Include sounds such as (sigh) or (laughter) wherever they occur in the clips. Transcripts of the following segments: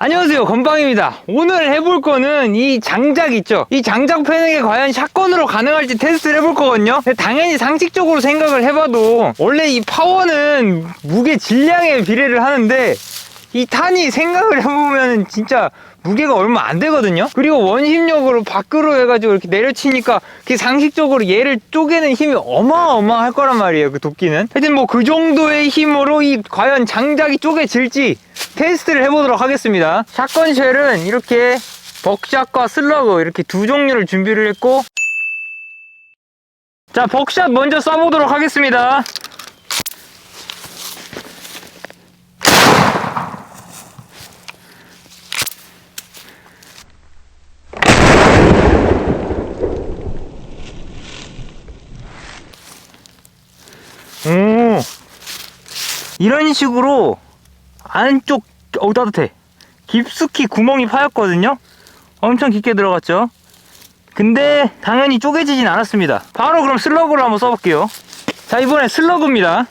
안녕하세요. 건빵입니다. 오늘 해볼 거는 이 장작 있죠? 이 장작 패는 게 과연 샷건으로 가능할지 테스트를 해볼 거거든요. 당연히 상식적으로 생각을 해봐도 원래 이 파워는 무게 질량에 비례를 하는데 이 탄이 생각을 해보면 진짜 무게가 얼마 안 되거든요? 그리고 원심력으로 밖으로 해가지고 이렇게 내려치니까 그 상식적으로 얘를 쪼개는 힘이 어마어마할 거란 말이에요 그 도끼는. 하여튼 뭐 그 정도의 힘으로 이 과연 장작이 쪼개질지 테스트를 해보도록 하겠습니다. 샷건 쉘은 이렇게 벅샷과 슬러그 이렇게 두 종류를 준비를 했고 자 벅샷 먼저 쏴보도록 하겠습니다 오 이런 식으로 안쪽 어우 따뜻해. 깊숙이 구멍이 파였거든요? 엄청 깊게 들어갔죠? 근데 당연히 쪼개지진 않았습니다. 바로 그럼 슬러그를 한번 써볼게요. 자 이번에 슬러그입니다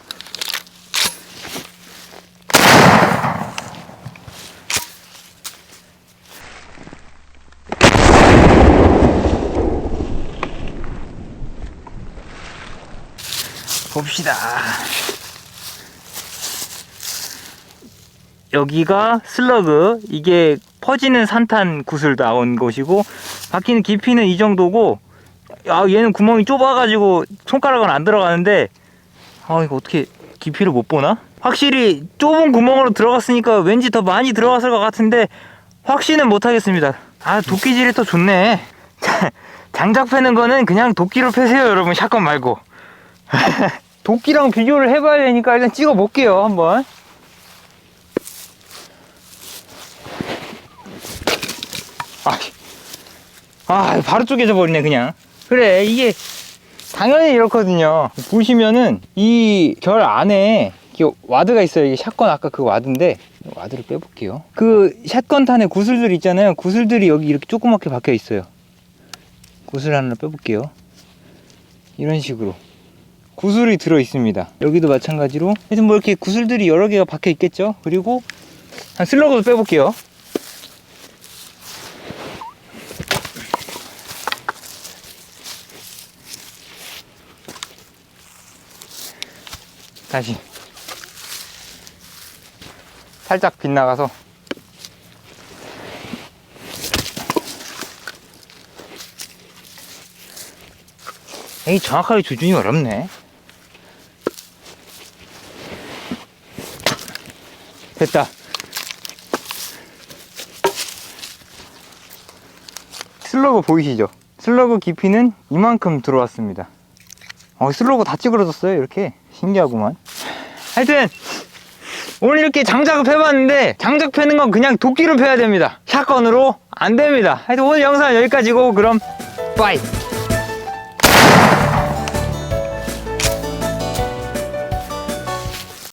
봅시다. 여기가 슬러그. 이게 퍼지는 산탄 구슬 나온 곳이고 바퀴는 깊이는 이 정도고 아 얘는 구멍이 좁아가지고 손가락은 안 들어가는데 아 이거 어떻게 깊이를 못 보나? 확실히 좁은 구멍으로 들어갔으니까 왠지 더 많이 들어갔을 것 같은데 확신은 못 하겠습니다. 아 도끼질이 또 좋네. (laughs) 자, 장작 패는 거는 그냥 도끼로 패세요 여러분. 샷건 말고 (laughs) 도끼랑 비교를 해봐야 되니까 일단 찍어 볼게요 한번. 아, 아 바로 쪼개져 버리네 그냥. 그래 이게 당연히 이렇거든요. 보시면은 이 결 안에 와드가 있어요. 이게 샷건 아까 그 와드인데 와드를 빼볼게요. 그 샷건 탄의 구슬들 있잖아요. 구슬들이 여기 이렇게 조그맣게 박혀 있어요. 구슬 하나 빼볼게요. 이런 식으로 구슬이 들어 있습니다. 여기도 마찬가지로. 하여튼 뭐 이렇게 구슬들이 여러 개가 박혀 있겠죠? 그리고 한 슬러그도 빼볼게요. 다시. 살짝 빗나가서. 에이 정확하게 조준이 어렵네 됐다 슬러그 보이시죠? 슬러그 깊이는 이만큼 들어왔습니다 어, 슬로고 다 찌그러졌어요, 이렇게. 신기하구만. 하여튼, 오늘 이렇게 장작을 해봤는데, 장작 패는 건 그냥 도끼로 패야 됩니다. 샷건으로 안 됩니다. 하여튼 오늘 영상 은 여기까지고, 그럼, 빠이.